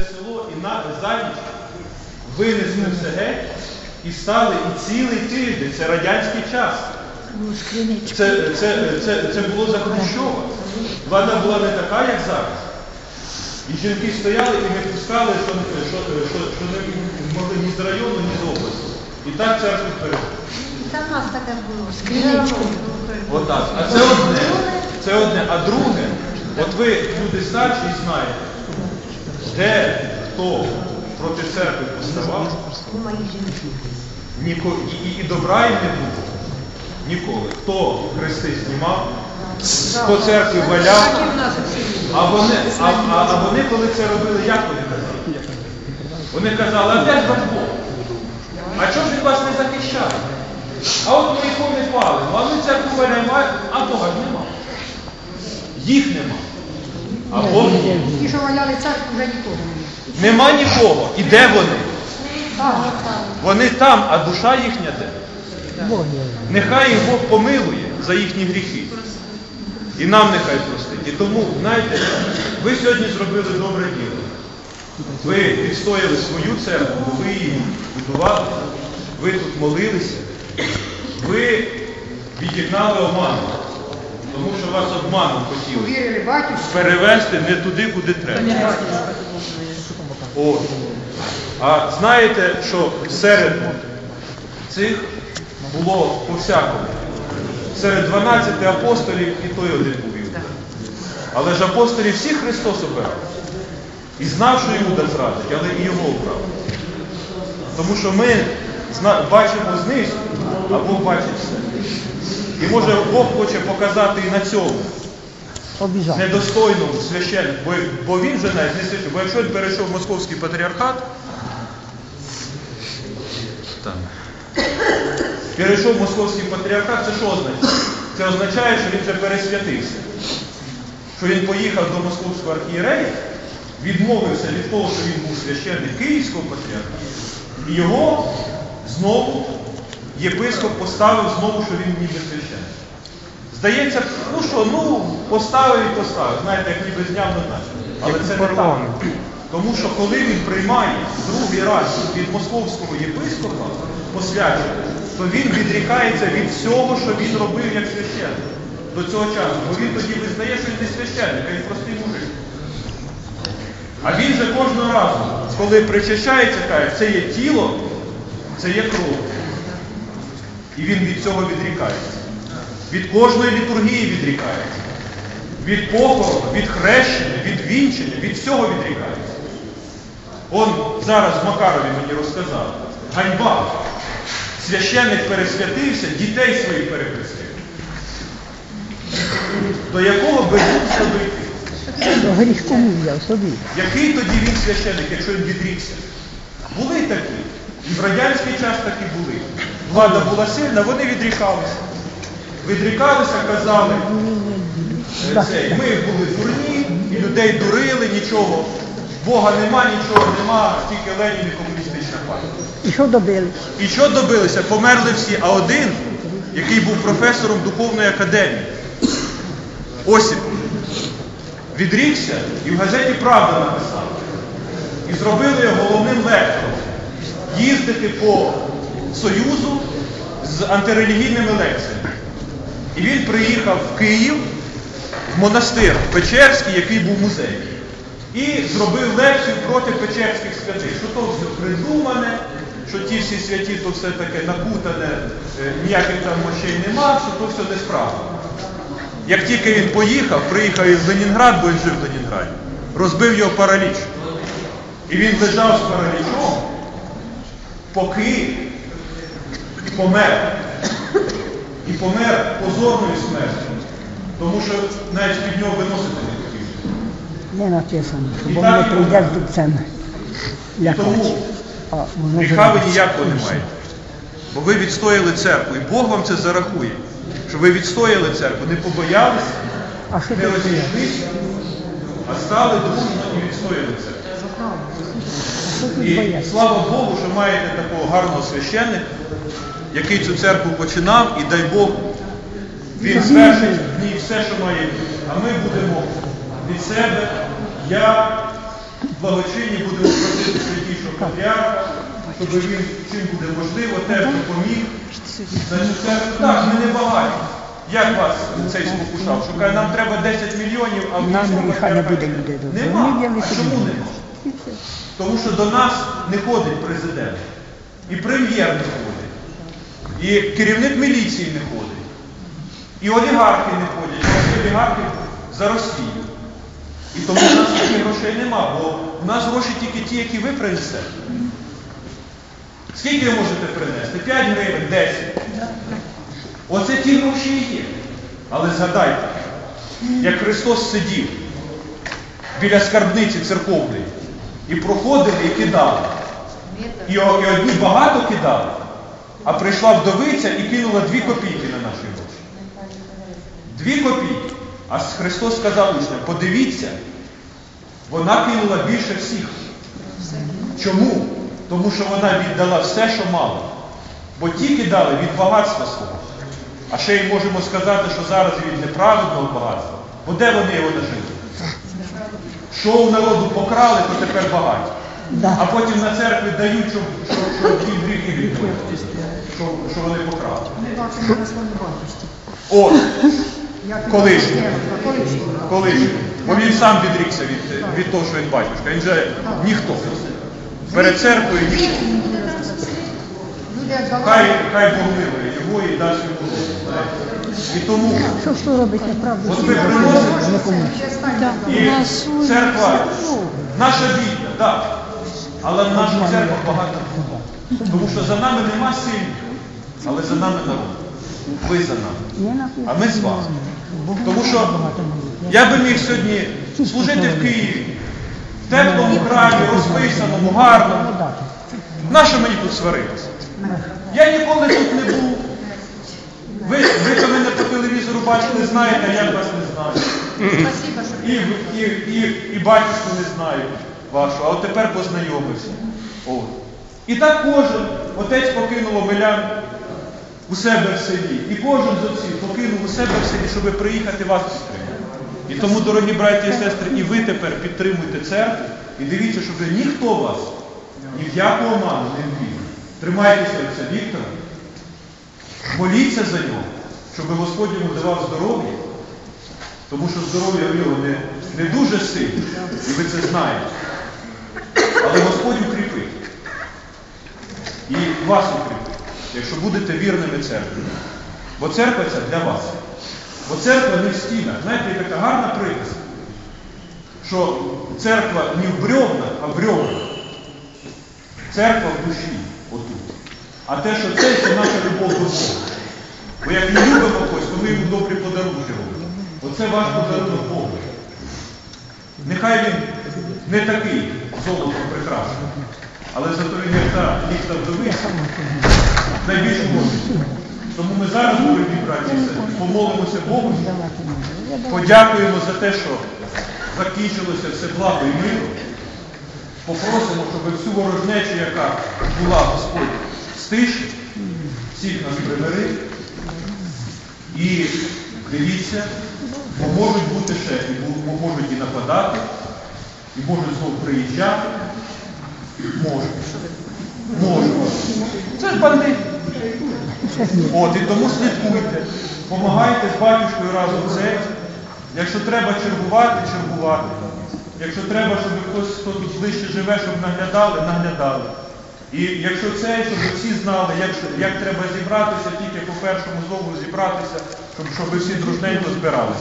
село і на за винесли все геть і стали і цілий тиждень, це радянський час. Це, це, це, це було за Хрущова. Влада була не така, як зараз. І жінки стояли і не пускали, що, що, що, що не могли ні з району, ні з області. І так церкву перейшли. Там нас таке було. Скриничку. Отак. А це одне. Це одне. А друге, от ви люди старші і знаєте, де хто проти церкви поставав, ніко, і, і, добра їм не було. Ніколи. Хто хрести знімав, хто церкви валяв, а вони, а, а, а вони, коли це робили, як вони казали? Вони казали, а де ж ваш Бог? А чого ж він вас не захищає? А от ми його не палимо, а ми церкву валяємо, а Бога ж нема. Їх нема. А Бог є. Ті, що валяли церкву, вже нікого немає. Нема нікого. І де вони? Так. Вони там, а душа їхня де? Нехай їх Бог помилує за їхні гріхи. І нам нехай простить. І тому, знаєте, ви сьогодні зробили добре діло. Ви відстояли свою церкву, ви її будували, ви тут молилися, ви відігнали обману, тому що вас обманом хотіли батюшці. перевести не туди, куди треба. От. А знаєте, що серед цих було по-всякому. Серед 12 апостолів і той один був Іуда. Але ж апостолів всіх Христос обирав. І знав, що Іуда зрадить, але і його обрав. Тому що ми бачимо знизу, а Бог бачить все. І може Бог хоче показати і на цьому недостойному священнику, бо, бо він же навіть не священник. Бо якщо він перейшов в московський патріархат, там, перейшов в московський патріархат, це що означає? Це означає, що він вже пересвятився. Що він поїхав до московського архієрея, відмовився від того, що він був священник Київського патріархату, і його знову єпископ поставив знову, що він ніби священник. Здається, ну що, ну поставив і поставив. Знаєте, як ніби зняв на наче. Але це не так. Тому що коли він приймає другий раз від московського єпископа посвячення, то він відрікається від всього, що він робив як священник до цього часу. Бо він тоді визнає, що він не священник, а він простий мужик. А він же кожного разу, коли причащається, каже, це є тіло, це є кров. І він від цього відрікається. Від кожної літургії відрікається. Від похорону, від хрещення, від вінчення, від всього відрікається. Он зараз в Макарові мені розказав. Ганьба. Священник пересвятився, дітей своїх перехрестив. До якого безумства дойти? Який тоді він священник, якщо він відрікся? Були такі. І в радянський час такі були. Влада була сильна, вони відрікалися. Відрікалися, казали, е, це, ми були дурні, і людей дурили, нічого. Бога нема, нічого нема, тільки Ленін і комуністична партія. І що добились? І що добилися? Померли всі, а один, який був професором духовної академії, Осіпов, відрікся і в газеті Правда написав. І зробили його головним лектором. Їздити по Союзу з антирелігійними лекціями. І він приїхав в Київ, в монастир Печерський, який був музей. І зробив лекцію проти печерських святих, що то все придумане, що ті всі святі, то все таке накутане, е, ніяких там мощей нема, що то все несправді. Як тільки він поїхав, приїхав із Ленінград, бо він жив в Ленінграді, розбив його параліч. І він лежав з паралічом, поки помер. І помер позорною смертю. Тому що навіть під нього виносити не хотів. Не написано, бо і прийдуть воно. дубцем. Тому. Гріха ви ніякого не маєте. Бо ви відстояли церкву, і Бог вам це зарахує. Що ви відстояли церкву, не побоялися, А не розійшлися, а стали дружно і відстояли церкву. І слава Богу, що маєте такого гарного священника, який цю церкву починав, і дай Бог, він звершить в ній все, що має бути. А ми будемо від себе, я, благочинні, будемо просити святішого патріарха, щоб він чим буде можливо, теж допоміг. Так, ми не багаті. Як вас цей спокушав? Що каже, нам треба 10 мільйонів, а в добре. Нема. А чому нема? Тому що до нас не ходить президент, і прем'єр не ходить, і керівник міліції не ходить, і олігархи не ходять, всі олігархи за Росію. І тому в нас таких грошей нема, бо в нас гроші тільки ті, які ви принесете. Скільки ви можете принести? 5 гривень, 10. Оце ті гроші і є. Але згадайте, як Христос сидів біля скарбниці церковної і проходили і кидали. І одні багато кидали, а прийшла вдовиця і кинула дві копійки на наші гроші. Дві копійки. А Христос сказав учням, подивіться, вона кинула більше всіх. Чому? Тому що вона віддала все, що мала. Бо ті кидали від багатства свого. А ще й можемо сказати, що зараз від неправедного багатства. Бо де вони його нажили? Що у народу покрали, то тепер багаті. Да. А потім на церкві дають, щоб, щоб, щоб ті гріхи відбулися, що, що вони покрали. Батюшці. От, Колишній. Колишній. Бо він сам відрікся від, від того, що він батюшка. Він же ніхто. Перед церквою ніхто. Хай, хай Бог милує його і дасть йому І тому Що що робить неправду? От ви приносите. І церква наша бідна, так. Але в наша церква багата. Тому що за нами нема сильних, але за нами народ. Ви за нами. А ми з вами. Тому що я би міг сьогодні служити в Києві, в теплому краї, розписаному, гарному. Нащо мені тут сваритися? Я ніколи тут не був. Ви, ви мене по телевізору бачили, знаєте, а я вас не знаю. Спасибо, І, і, і, і батюшку не знаю вашу, а от тепер познайомився. От. І так кожен отець покинув Омелян у себе в селі. І кожен з отців покинув у себе в селі, щоб приїхати вас підтримати. І тому, дорогі браті і сестри, і ви тепер підтримуйте церкву і дивіться, щоб ніхто вас ні в яку оману не ввів. Тримайтеся отця Віктора, моліться за нього, щоб Господь йому давав здоров'я. Тому що здоров'я в нього не, не дуже сильне, і ви це знаєте. Але Господь укріпить. І вас укріпить, якщо будете вірними церкві. Бо церква це для вас. Бо церква не в стінах. Знаєте, є така гарна приказка, що церква не в бревнах, а в бревнах. Церква в душі, отут. А те, що це, це наша любов до Бога. Бо як ми любимо когось, то ми йому добрі подарунки робимо. Оце ваш подарунок Богу. Нехай він не такий золотом прикрашений, але зато він як та ліхта вдовиця, найбільш можливо. Тому ми зараз, дорогі браті, і помолимося Богу, подякуємо за те, що закінчилося все благо і миру. Попросимо, щоб всю ворожнечу, яка була Господь, стишив, всіх нас примирив. І дивіться, бо можуть бути ще, і можуть і нападати, і можуть знову приїжджати. Можуть. Можуть. Це ж бандити. От, і тому слідкуйте, помагайте з батюшкою разом це. Якщо треба чергувати, чергувати. Якщо треба, щоб хтось, хто тут ближче живе, щоб наглядали, наглядали. І якщо це, щоб всі знали, як, як треба зібратися, тільки по першому зову зібратися, щоб, щоб всі дружненько збиралися.